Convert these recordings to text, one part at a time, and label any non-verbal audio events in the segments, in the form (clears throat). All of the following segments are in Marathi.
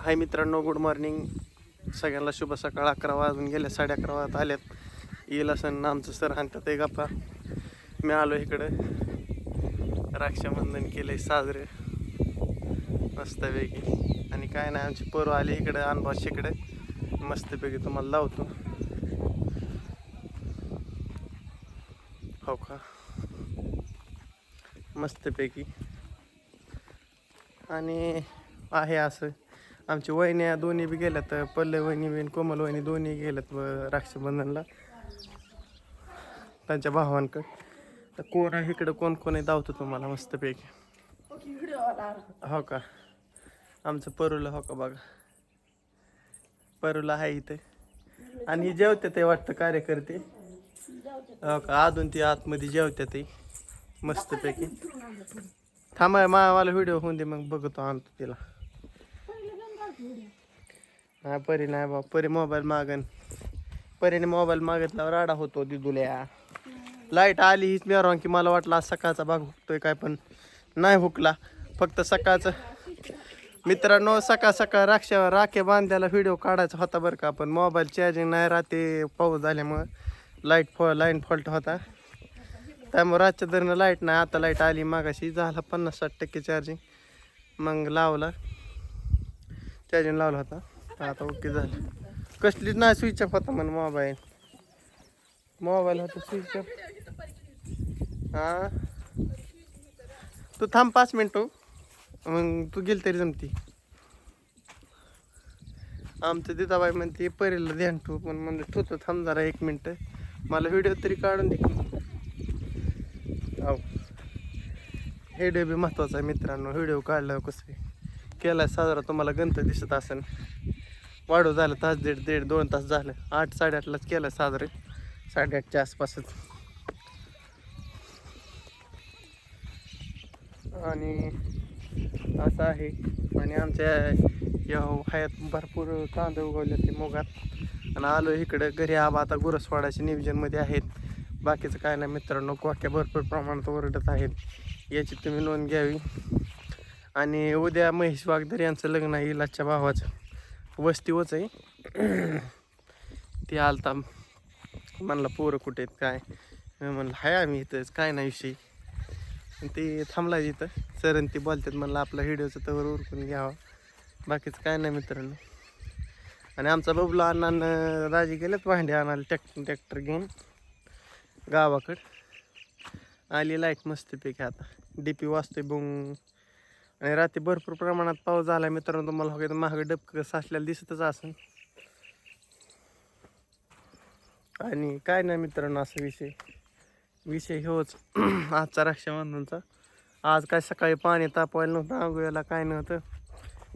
हाय मित्रांनो गुड मॉर्निंग सगळ्यांना शुभ सकाळ. अकरा वाजून गेल्या साडे अकरा वाजत आल्यात येईल असं आमचं सर आणतात एक गप्पा. मी आलो इकडं. रक्षाबंधन केलंय साजरे. मस्तपैकी आणि काय नाही आमची पोरं आली इकडं अनबॉस इकडं. मस्तपैकी तुम्हाला लावतो. हो का? मस्तपैकी आणि आहे असं. आमची वहिन्या दोन्ही बी गेल्यात पल्ले वहिनी बी कोमल वहिनी दोन्ही गेल्यात व रक्षाबंधनला. त्यांच्या भावांकडे. तर कोण आहे इकडं कोण कोण आहे धावतो तुम्हाला मस्तपैकी? हो का? आमचं परूला हो का बघा? परूला आहे इथं. आणि ही जेवते ते वाटतं कार्यकर्ते. हो का? अजून ती आतमध्ये जेवते ते मस्तपैकी. थांबा मावाला व्हिडिओ होऊन दे मग बघतो आणतो तिला. नाही परी नाही बा परी मोबाईल मागन. परीने मोबाईल मागितल्यावर राडा होतो दिदुल्या. लाइट आली हीच मेहरवान की मला वाटलं आज सकाळचा भाग हुकतोय काय पण नाही हुकला. फक्त सकाळचं मित्रांनो सकाळ सकाळ राक्षा राखे बांधल्याला व्हिडिओ काढायचा होता बरं का पण मोबाईल चार्जिंग नाही राहते. पाऊस झाल्यामुळं लाइट फॉ लाईन फॉल्ट होता. त्यामुळे रातच्या दरनं लाइट नाही. आता लाइट आली मागाशी झाला पन्नास साठ टक्के चार्जिंग मग लावला. चार्जिंग लावला होता. आता ओके झालं. कसलीच नाही स्विच ऑफ होता मला मोबाईल मोबाईल होता स्विच ऑफ हां? तू थांब पाच मिनटं हो. मग तू गेल तरी जमती. आमचं दिदाबाई म्हणते परीला ध्यान ठेवू. पण म्हणलं ठेवतो थांब जरा एक मिनटं मला व्हिडिओ तरी काढून दे. हे डबे व्हिडिओ बी महत्त्वाचा आहे मित्रांनो. व्हिडिओ काढला कसं केला साजरा तुम्हाला गंत दिसत असेल. वाढू झालं तास दीड दीड दोन तास झालं. आठ साडेआठलाच केला साजरे साडेआठच्या आसपासच. आणि असं आहे. आणि आमच्या या हयात भरपूर कांदे उगवले ते मुगात. आणि आलो इकडं. घरी आबा आता गुरसवाडाच्या नियोजनमध्ये आहेत. बाकीचं काय नाही मित्रांनो. कोक्या भरपूर प्रमाणात ओरडत आहेत. याची तुम्ही नोंद घ्यावी. आणि उद्या महेश वागदर यांचं लग्न आहे इलाजच्या भावाचं. वस्तीवच आहे. (clears throat) ते आलता. म्हणला पोरं कुठे आहेत? काय? म्हणलं हाय आम्ही इथंच. काय नाही विषयी. ते थांबला तिथं. सर आणि ते बोलतात म्हणलं आपला व्हिडिओचं तवर उरकून घ्यावा. बाकीचं काय नाही मित्रांनो. आणि आमचा बबला अण्णानं राजी गेलेत भांडे आणायला टॅक ट्रॅक्टर घेऊन गावाकडं. आली लाइट मस्तपैकी आता. डी पी वाचतोय बुंग. आणि रात्री भरपूर प्रमाणात पाऊस झाला मित्रांनो तुम्हाला हो महाग डबक साचलेलं दिसतच असेल. आणि काय नाही मित्रांनो असा विषय. विषय होच (clears throat) आजचा रक्षाबंधनचा. आज काय सकाळी पाणी तापवायला नव्हतं आंघोळीला काय नव्हतं.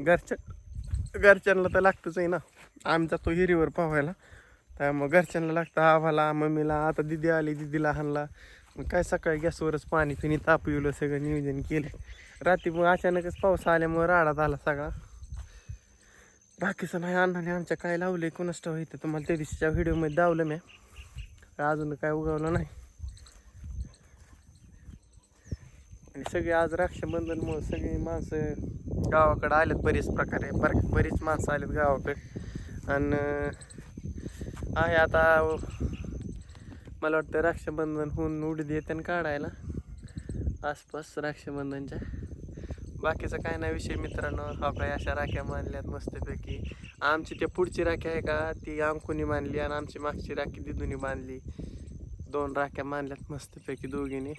घरच्या घरच्यांना तर लागतंच आहे ना. आम्ही जातो हिरीवर पोहायला. त्यामुळं घरच्यांना लागतं आम्हाला मम्मीला आता दिदी आली दिदीला हाणला. मग काय सकाळी गॅसवरच पाणी पिणी तापविलं सगळं नियोजन केलं. रात्री मग अचानकच पाऊस आल्यामुळे राडात आला सगळा. बाकीचं नाही अण्णाने आमच्या काय लावले कोणाच इथं? तुम्हाला त्या दिवशीच्या व्हिडिओमध्ये दावलं मी. अजून काय उगवलं नाही. आणि सगळे आज रक्षाबंधनमुळं सगळी माणसं गावाकडे आलेत बरेच प्रकारे. बर बरीच माणसं आलेत गावाकडे. आणि आहे आता मला वाटतं रक्षाबंधन होऊन उडीद येते काढायला. आसपास रक्षाबंधनच्या. बाकीचं काय नाही विषय मित्रांनो. हा काय अशा राख्या मानल्यात मस्तपैकी. आमची त्या पुढची राखी आहे का? ती अंकुनी मानली आणि आमची मागची राखी दिदूनी बांधली दोन राख्या मानल्यात मस्तपैकी दोघींनी.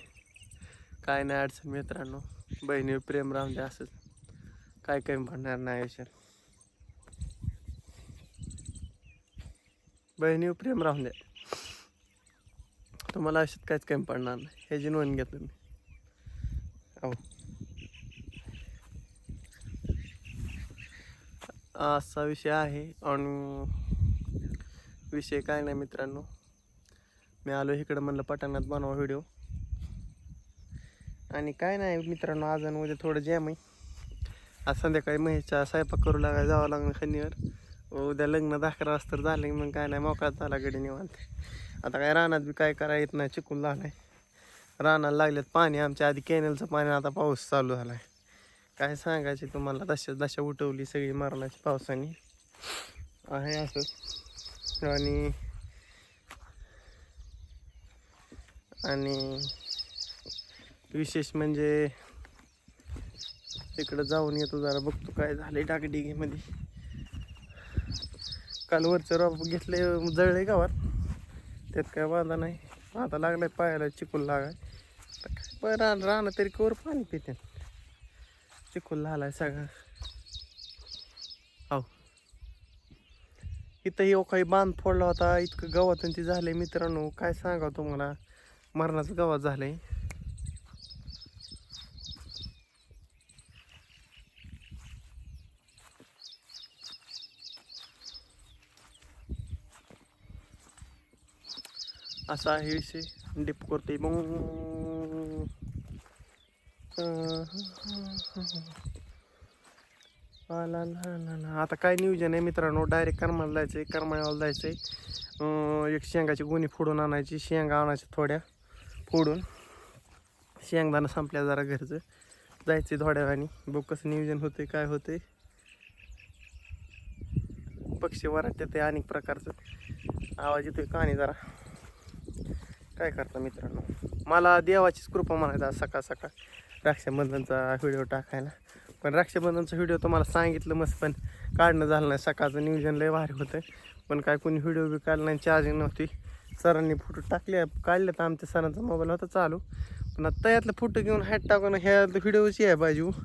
काय नाही अडचण मित्रांनो. बहिणी प्रेम राहून द्या असंच. काय कमी म्हणणार नाही आयुष्यात बहिणी प्रेम राहून द्या. तुम्हाला अशात काहीच कमी पडणार नाही. ह्याची नोंद घेतलं मी. अहो असा विषय आहे आणि विषय काय नाही मित्रांनो. मी आलो इकडं म्हणलं पटाणात बनवा व्हिडिओ. आणि काय नाही मित्रांनो आज आणि उद्या थोडं जॅम आहे. आज संध्याकाळी महेशच्या स्वयंपाक करू लागायला जावं लागणार खनिवर उद्या लग्न दाखरा अकरा वाजता झालं मग काय नाही मोकळा झाला गडी निवांत. आता काय रानात बी काय करा येत नाही चिकून झालाय. रानाला लागलेत पाणी आमच्या आधी कॅनलचं पाणी आता पाऊस चालू झालाय. काय सांगायचे तुम्हाला दशा दशा उठवली सगळी मरणाची पावसाने. आहे असं आणि आणि विशेष म्हणजे तिकडं जाऊन येतो जरा बघतो काय झालंय डागडिगीमध्ये. काल वरचं रॉप घेतले जळले गावात. त्यात काय वादा नाही. आता लागलाय पायाला चिकूल लागाय. आता काय? पण रान राहणं तरी कोर पाणी पिते. चिकूल लालाय सगळं. हो इथं येऊ काही बांध फोडला होता. इतकं गवत आणि ते झाले मित्रांनो. काय सांगा तुम्हाला? मरणाचं गवत झालंय. असा आहे विषय डिप करते मग आला आता काय नियोजन आहे मित्रांनो डायरेक्ट करमाला जायचंय करमाळ्याला जायचंय आहे एक शेंगाची गुणी फोडून आणायची शेंगा आणायच्या थोड्या फोडून शेंगदाणा संपल्या जरा घरचं जायचं थोड्या वेळाने बघ कसं नियोजन होते काय होते पक्षी वराट्यात आहे अनेक प्रकारचं आवाज येतोय कहाणी जरा काय करता मित्रांनो? मला देवाचीच कृपा म्हणायचा सकाळ सकाळ. रक्षाबंधनचा व्हिडिओ टाकायला. पण रक्षाबंधनचा व्हिडिओ तुम्हाला सांगितलं मस्त पण काढणं झालं नाही. सकाळचं नियोजन लय भारी होतं. पण काय कोणी व्हिडिओ बी काढला नाही चार्जिंग नव्हती. सरांनी फोटो टाकले काढले तर आमच्या सरांचा मोबाईल होता चालू. पण आता यातलं फोटो घेऊन हॅट टाकून ह्या व्हिडिओची आहे बाजू. हो.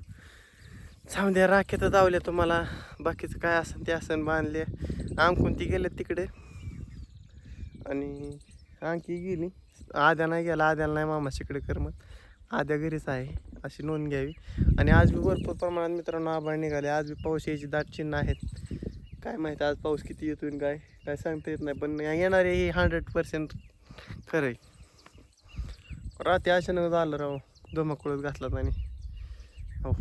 जाऊन द्या राखेत जावल्या तुम्हाला. बाकीचं काय असेल ते असेल बांधले. आमकून ती गेले तिकडे. आणि आणखी गेली. आद्या नाही गेला आद्याला नाही मामाशीकडे करमत. आद्या घरीच आहे अशी नोंद घ्यावी. आणि आज बी भरपूर प्रमाणात मित्रांनो आभाळ निघाले. आज बी पाऊस यायची दाट चिन्ह आहेत. काय माहिती आज पाऊस किती येतो काय काय सांगता येत नाही. पण येणारे हे हंड्रेड पर्सेंट खरं आहे. रात्री अचानक झालं राव धुमाकुळत घातला आणि हो.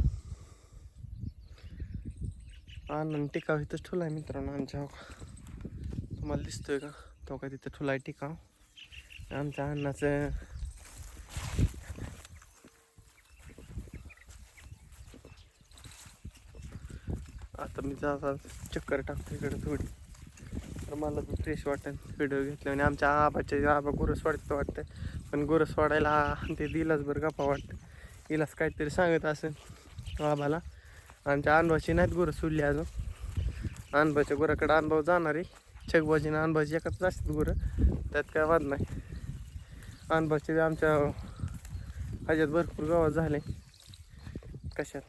आनंद टिकाव इथंच ठुला आहे मित्रांनो आमच्या. तुम्हाला दिसतोय का? तो का तिथं ठुला आहे टिकाव. आमच्या अन्नाचं आता मी जाता चक्कर टाकतो इकडे थोडी. तर मला बी फ्रेश वाटेल व्हिडिओ घेतला आणि आमच्या आबाच्या आबा गुरस वाटतं वाटतं पण गुरस वाढायला ते दिलाच बरं गप्पा वाटतं इलाच काहीतरी सांगत असेल आबाला. आमच्या अनुभवाची नाहीत गुरं सोडली अजून. अनुभवाच्या गुराकडे अनुभव जाणार. आहे छगबाजीनं अनुभवाची एकच असतात गुरं. त्यात काय वाद नाही. अनुभवाचे आमच्या ह्याच्यात भरपूर गावात झाले. कशात?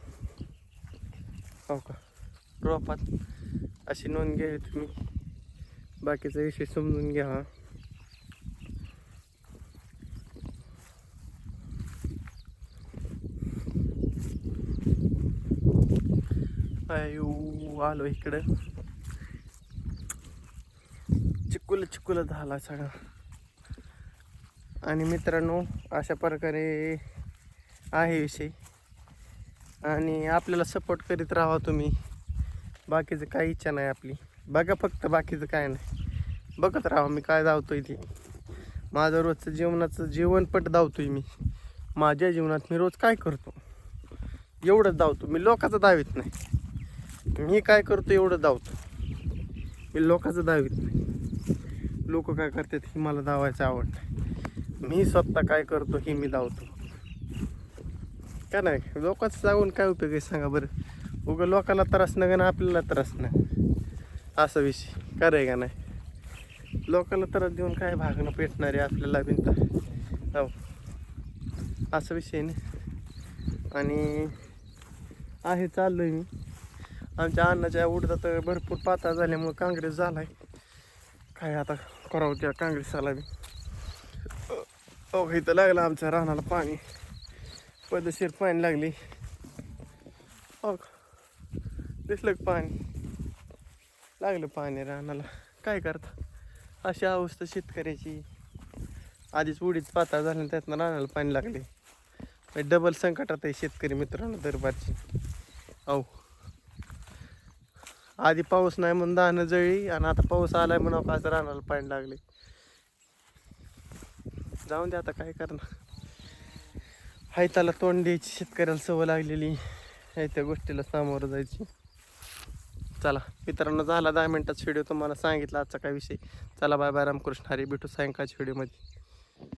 हो का? रोपात. अशी नोंद घ्यावी तुम्ही. बाकीचा विषय समजून घ्यावा अयो आलो इकडं. चिकुल चिकुल झाला सगळा. आणि मित्रांनो अशा प्रकारे आहे विषय. आणि आपल्याला सपोर्ट करीत राहा तुम्ही. बाकीचं काही इच्छा नाही आपली. बघा फक्त बाकीचं काय नाही. बघत राहा मी काय धावतो इथे माझं रोजचं जीवनाचं जीवनपट धावतोय मी. माझ्या जीवनात मी रोज काय करतो? एवढंच धावतो. मी लोकाचं दावीत नाही. मी काय करतो एवढं धावतो. मी लोकाचं दावीत नाही. लोक काय करतात ही मला धावायचं आवड नाही. मी स्वतः काय करतो हे मी धावतो का नाही? लोकच जाऊन काय उपयोग आहे सांगा बरं? उगं लोकांना त्रास नाही ना आपल्याला त्रास नाही असा विषय. कराय का नाही? लोकांना त्रास देऊन काय भागणं पेटणार आहे आपल्याला बिनता हो. असा विषय नाही आणि आहे चाललोय मी. आमच्या अन्नाच्या उडदात भरपूर पाता झाल्यामुळं काँग्रेस झाला आहे काय आता करावं त्या काँग्रेसाला बी? हो इथं लागलं आमच्या रानाला पाणी. पदशीर पाणी लागली. हो दिसलं पाणी? लागलं पाणी रानाला. काय करता? अशी अवस्था शेतकऱ्याची. आधीच उडीच पातळ झाली त्यातनं रानाला पाणी लागले. डबल संकटात आहे शेतकरी मित्रांनो दरबारची. अहो आधी पाऊस नाही म्हणून दाणं जळली आणि आता पाऊस आलाय म्हणून का रानाला पाणी लागले. जाऊन दे आता काय करणार. हाय त्याला तोंड द्यायची शेतकऱ्याला सवय लागलेली. हे त्या गोष्टीला सामोरं जायची. चला मित्रांनो झाला दहा मिनिटाचा व्हिडिओ तुम्हाला सांगितला आजचा काय विषय. चला बाय बाय रामकृष्ण. हरी भेटू सायंकाळच्या व्हिडिओमध्ये